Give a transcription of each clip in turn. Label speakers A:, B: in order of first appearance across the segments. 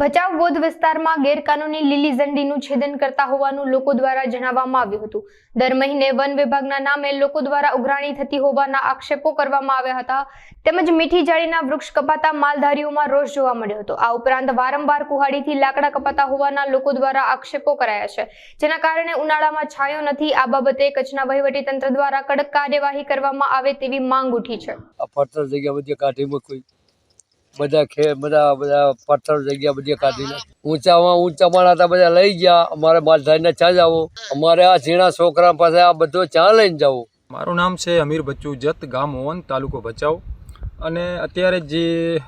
A: ભચાઉ બોધ વિસ્તારમાં ગેરકાનૂની લીલી ઝંડીનું છેદન કરતા હોવાનું લોકો દ્વારા જણાવવામાં આવ્યું હતું. દર મહિને વન વિભાગના નામે લોકો દ્વારા ઉઘરાણી થતી હોવાના આક્ષેપો કરવામાં આવ્યા હતા. તેમજ મીઠી જાળીના વૃક્ષ કપાતા માલધારીઓમાં રોષ જોવા મળ્યો હતો. આ ઉપરાંત વારંવાર કુહાડીથી લાકડા કપાતા હોવાના લોકો દ્વારા આક્ષેપો કરાયા છે. જેના કારણે ઉનાળામાં છાંયો નથી. આ બાબતે કચ્છના વહીવટીતંત્ર દ્વારા કડક કાર્યવાહી કરવામાં આવે તેવી માંગ ઉઠી છે.
B: બધા ખે બધા બધા પથ્થર જગ્યા બધી કાઢી નાખી. ઊંચામાં ઊંચા માણા હતા, બધા લઈ ગયા. અમારે માલધારીને ચા જાવો અમારે આ ઝીણા છોકરા પાસે આ બધો ચા લઈને જવું
C: મારું નામ છે અમીર બચ્ચુ જત, ગામ ઓવન તાલુકો ભચાઉ. અને અત્યારે જે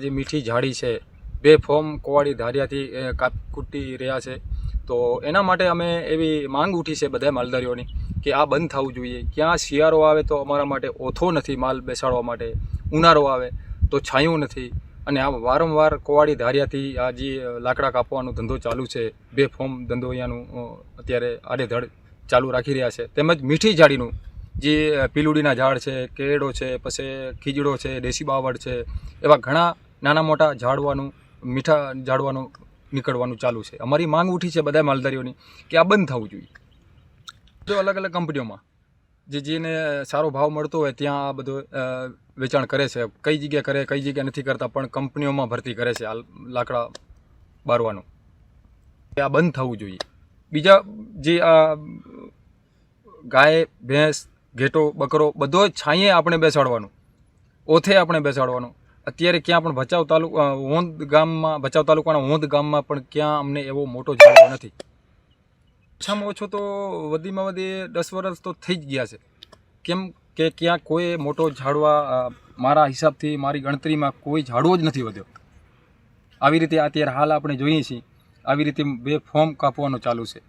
C: જે મીઠી ઝાડી છે, બે ફોર્મ કોવાડી ધારિયાથી, એ, કાપ કૂટી રહ્યા છે. તો એના માટે અમે એવી માંગ ઉઠી છે બધા માલધારીઓની કે આ બંધ થવું જોઈએ. ક્યાં શિયાળો આવે તો અમારા માટે ઓથો નથી માલ બેસાડવા માટે. ઉનાળો આવે તો છાંયું નથી. અને આ વારંવાર કોવાડી ધારિયાથી આ જે લાકડા કાપવાનો ધંધો ચાલુ છે, બે ફોર્મ ધંધો અહીંયાનું અત્યારે આડેધડ ચાલુ રાખી રહ્યા છે. તેમજ મીઠી ઝાડીનું જે પીલુડીના ઝાડ છે, કેળો છે, પછી ખીજડો છે, દેશી બાવળ છે, એવા ઘણા નાના મોટા ઝાડવાનું, મીઠા ઝાડવાનું નીકળવાનું ચાલુ છે. અમારી માંગ ઉઠી છે બધા માલધારીઓની કે આ બંધ થવું જોઈએ. જો અલગ અલગ કંપનીઓમાં જે જેને સારો ભાવ મળતો હોય ત્યાં આ બધું વેચાણ કરે છે. કઈ જગ્યાએ કરે, કઈ જગ્યાએ નથી કરતા, પણ કંપનીઓમાં ભરતી કરે છે આ લાકડા બારવાનું. આ બંધ થવું જોઈએ. બીજા જે આ ગાય, ભેંસ, ઘેટો, બકરો, બધો છાંયે આપણે બેસાડવાનું. ઓથે આપણે બેસાડવાનું. અત્યારે ક્યાં પણ ભચાઉ તાલુકા હોંદ ગામમાં, ભચાઉ તાલુકાના હોંદ ગામમાં પણ ક્યાં અમને એવો મોટો જવાબ નથી. ઓછામાં ઓછો તો વધીમાં વધી દસ વર્ષ તો થઈ જ ગયા છે. કેમ કે ક્યાં કોઈ મોટો ઝાડવા મારા હિસાબથી, મારી ગણતરીમાં કોઈ ઝાડવો જ નથી વધ્યો. આવી રીતે અત્યારે હાલ આપણે જોઈએ છીએ, આવી રીતે બે ફોર્મ કાપવાનું ચાલુ છે.